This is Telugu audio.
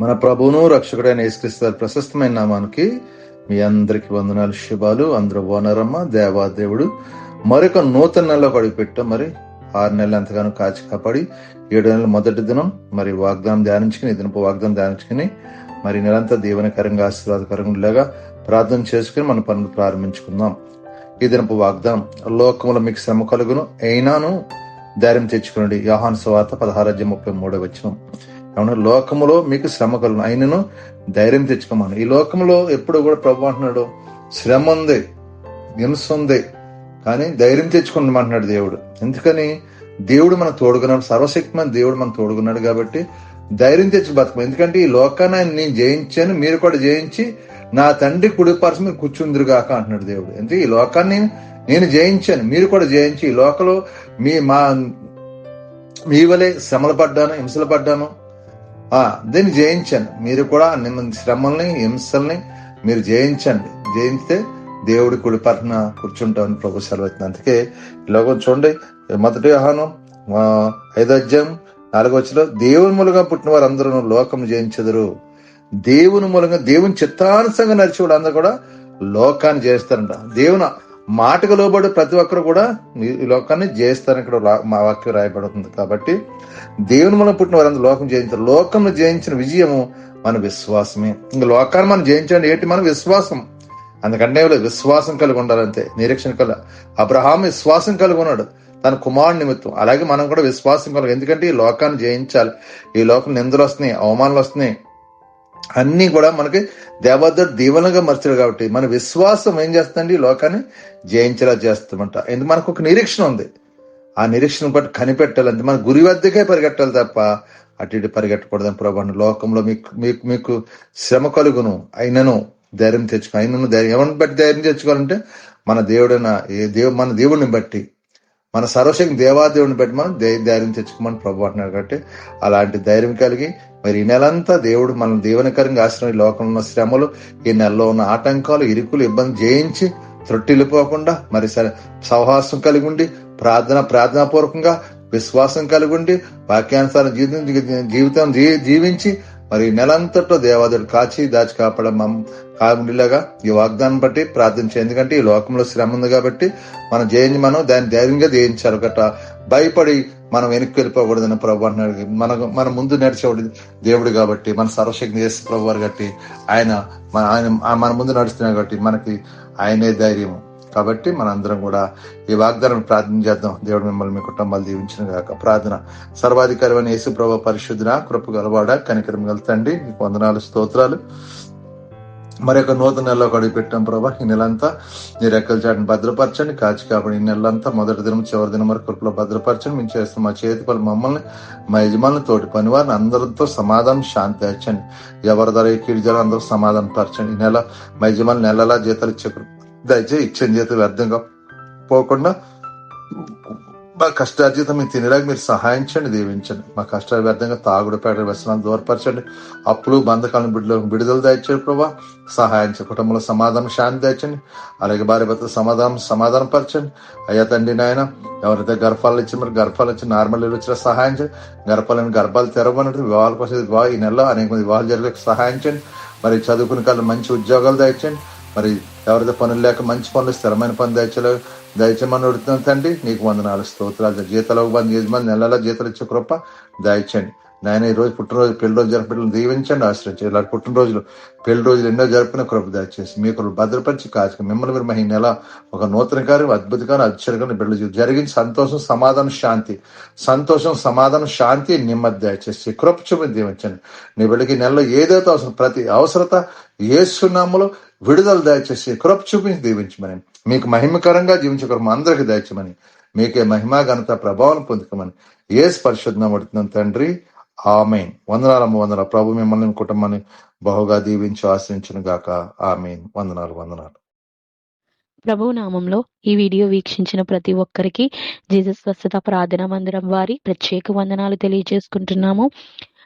మన ప్రభువును రక్షకుడైన యేసుక్రీస్తు ప్రశస్తమైన నామానికి మీ అందరికి వందనాలు శుభాలు. అందరూ వనరమ్మ దేవాదేవుడు. మరొక నూతన నెలలో అడుగుపెట్టాం. మరి ఆరు నెలలు ఎంతగానో కాచి కాపాడి ఏడు నెలల మొదటి దినం మరి వాగ్దానం ధ్యానించుకుని దినపు వాగ్దానం ధ్యానించుకుని మరి నెలంతా దీవెనకరంగా ఆశీర్వాదకరంగా ఉండేలాగా ప్రార్థన చేసుకుని మన పనులు ప్రారంభించుకుందాం. ఈ దినపు వాగ్దానం లోకములో మీకు శ్రమ కలుగును అయినాను ధైర్యం తెచ్చుకునండి. యోహాన్ స్వార్త పదహారాజ్యం ముప్పై మూడో వచ్చిన ఏమన్నా లోకములో మీకు శ్రమ కలుగును. ఆయనను ధైర్యం తెచ్చుకోమను. ఈ లోకంలో ఎప్పుడు కూడా ప్రభు అంటున్నాడు శ్రమ ఉంది హింస ఉంది కానీ ధైర్యం తెచ్చుకుంటామంటున్నాడు దేవుడు. ఎందుకని? దేవుడు మనకు తోడుకున్నాడు సర్వశక్తిమైన దేవుడు మనం తోడుకున్నాడు కాబట్టి ధైర్యం తెచ్చి బతకం ఎందుకంటే ఈ లోకాన్ని ఆయన నేను జయించాను మీరు కూడా జయించి నా తండ్రి కుడిపరచ మీరు కూర్చుందిరుగాక అంటున్నాడు దేవుడు. ఎందుకంటే ఈ లోకాన్ని నేను జయించాను మీరు కూడా జయించి ఈ లోకలో మీ మా మీ వలె శ్రమలు పడ్డాను హింసలు పడ్డాను దీన్ని జయించండి. మీరు కూడా నిమ్మ శ్రమల్ని హింసల్ని మీరు జయించండి. జయించితే దేవుడి కుడి పక్కన కూర్చుంటామని ప్రభు సెలవుతుంది అందుకే ఇలాగో లోకం చూడండి. మొదటి ఆహ్వానం ఐదో అధ్యాయం నాలుగో వచ్చిలో దేవుని మూలంగా పుట్టిన వారందరూ లోకం జయించదురు. దేవుని మూలంగా దేవుని చిత్తానుసంగా నడిచేవాడు అందరూ కూడా లోకాన్ని చేస్తారంట దేవుని మాటకు లోబడి ప్రతి ఒక్కరు కూడా ఈ లోకాన్ని జయిస్తారని ఇక్కడ మా వాక్యం రాయబడుతుంది. కాబట్టి దేవుని మనం పుట్టిన వారందరూ లోకం జయించారు. లోకంను జయించిన విజయము మన విశ్వాసమే. ఇంకా లోకాన్ని మనం జయించడం ఏంటి? మన విశ్వాసం. అందుకంటే విశ్వాసం కలిగి ఉండాలంతే. నిరీక్షణ కల అబ్రహాం విశ్వాసం కలిగి ఉన్నాడు. తన కుమారుడు నిమిత్తం. అలాగే మనం కూడా విశ్వాసం కలగ ఎందుకంటే ఈ లోకాన్ని జయించాలి. ఈ లోకం నిందలు వస్తున్నాయి అవమానాలు వస్తున్నాయి. అన్నీ కూడా మనకి దేవదడు దీవెనగా మర్చాడు కాబట్టి మన విశ్వాసం ఏం చేస్తుందండి? లోకాన్ని జయించేలా చేస్తామంట ఎందుకు? మనకు ఒక నిరీక్షణ ఉంది. ఆ నిరీక్షణ బట్టి కనిపెట్టాలి. మన గురి వద్దకే పరిగెట్టాలి తప్ప అటు ఇటు పరిగెట్టకూడదని ప్రభావం లోకంలో మీకు మీకు మీకు శ్రమ కలుగును. అయినను ధైర్యం తెచ్చుకో. అయినను ధైర్యం. ఎవరిని బట్టి ధైర్యం తెచ్చుకోవాలంటే మన దేవుడైన ఏ దేవు మన దేవుడిని బట్టి మన సర్వశక్తి దేవాదేవుని బట్టి మనం ధైర్యం తెచ్చుకోమని ప్రభు అంటున్నాడు కాబట్టి అలాంటి ధైర్యం కలిగి మరి ఈ నెలంతా దేవుడు మనం దీవెనకరంగా ఆశ్రమ ఈ లోకంలో ఉన్న శ్రమలు ఈ నెలలో ఉన్న ఆటంకాలు ఇరుకులు ఇబ్బంది జయించి త్రొట్టిల్లిపోకుండా మరి సరే సౌహాసం కలిగి ఉండి ప్రార్థన ప్రార్థనాపూర్వకంగా విశ్వాసం కలిగి ఉండి వాక్యానుసారం జీవితం జీవితం జీవించి మరి ఈ నెలంతట్లో దేవాదుడు కాచి దాచి కాపాడడం మమ్ కాకుండిలాగా ఈ వాగ్దానం బట్టి ప్రార్థించే ఎందుకంటే ఈ లోకంలో శ్రమ ఉంది కాబట్టి మనం జయించి మనం దాన్ని ధైర్యంగా జయించాలి గట్ట భయపడి మనం వెనక్కి వెళ్ళిపోకూడదని ప్రభు అంటున్నాడు. మన మన ముందు నడిచేవాడు దేవుడు కాబట్టి మన సర్వశక్తి చేసే ప్రభు వారు కాబట్టి ఆయన మన ఆయన మన ముందు నడుస్తున్నాడు కాబట్టి మనకి ఆయనే ధైర్యం కాబట్టి మనందరం కూడా ఈ వాగ్దానం ప్రార్థన చేద్దాం. దేవుడు మిమ్మల్ని మీ కుటుంబాలు దీవించిన గాక. ప్రార్థన సర్వాధికారమైన యేసు ప్రభా పరిశుద్ధన కృప గలవాడ కనికరం గల తండ్రి నీకు వందనాలు స్తోత్రాలు. మరొక నూతన నెలలో అడుగు పెట్టాం ప్రభా. ఈ నెలంతా నీ రెక్కల చాటును భద్రపరచండి. కాచి కాబట్టి ఈ నెలంతా మొదటి దినం చివరి దినం వరకు కృపలో భద్రపరచండి. మేము చేస్తున్న మా చేతి పనులు మమ్మల్ని మా యజమానులు తోటి పని వారిని అందరితో సమాధానం శాంతి ఇచ్చండి ఎవరి ధర కీడిజాలు అందరూ సమాధానం పరచండి. ఈ నెల మా యజమానులు నెలలా జీతాలు ఇచ్చే దయచేసి ఇచ్చిన చేత వ్యర్థంగా పోకుండా మా కష్టార్జితం మీరు తినేలాగా మీరు సహాయించండి దీవించండి. మా కష్టాలు వ్యర్థంగా తాగుడుపేట వ్యసనాన్ని దూరపరచండి. అప్పులు బంధకాలను బిడ్డలు విడుదల దయచేయండి ప్రభా. సహాయించండి కుటుంబంలో సమాధానం శాంతి దయచండి. అలాగే భార్య భర్త సమాధానం సమాధానం పరచండి. అయ్యా తండ్రి నాయన ఎవరైతే గర్భాలు ఇచ్చి మరి గర్భాలు ఇచ్చి నార్మల్ వచ్చిన సహాయం చేయండి గర్భాలను గర్భాలు తెరవనట్టు వివాహాల కోసం ఈ నెలలో అనేక మంది వివాహాలు జరిగే సహాయం చేయండి మరి చదువుకునే కాలం మంచి ఉద్యోగాలు దయచండి. మరి ఎవరైతే పనులు లేక మంచి పనులు స్థిరమైన పని దయచలే దయచేయమని అడుగుతున్నాం తండ్రి. నీకు వందనాలు స్తోత్రాలు. జీతాలు మంది యజమాని నెలల జీతాలు ఇచ్చే కృప దయచండి నాయన ఈ రోజు పుట్టినరోజు పెళ్ళి రోజు జరపడం దీవించండి ఆశ్రయించండి. ఇలాంటి పుట్టినరోజులు పెళ్ళి రోజులు ఎన్నో జరుపుకున్న కృప దయచేసి మీ కృప భద్రపరిచి కాచి మిమ్మల్ని మీరు మహి నెల ఒక నూతన కార్యం అద్భుత కార్యం బిడ్డలు జరిగింది సంతోషం సమాధానం శాంతి సంతోషం సమాధానం శాంతి నెమ్మది దయచేసి కృప చూపి దీవించండి. నీ బిడ్డకి నెలలో ఏదైతే అవసరం ప్రతి అవసరత ఏ ఏసునామలో విడుదల దయచేసి కృప చూపించి దీవించమని మీకు మహిమకరంగా జీవించే కృప అందరికి దయచమని మీకే మహిమా ఘనత ప్రభావం పొందుకమని ఏ స్పర్శుద్ధం పడుతున్నాం తండ్రి. ఆమెన్. వందనాలు వందన ప్రభు మిమ్మల్ని కుటుంబాన్ని బహుగా దీవించి ఆశ్రయించను గాక. ఆమెన్. వందనాలు వందనాలు. ప్రభు నామంలో ఈ వీడియో వీక్షించిన ప్రతి ఒక్కరికి జీసస్ స్వస్థత ప్రార్థన మందిరం వారి ప్రత్యేక వందనాలు తెలియజేసుకుంటున్నాము.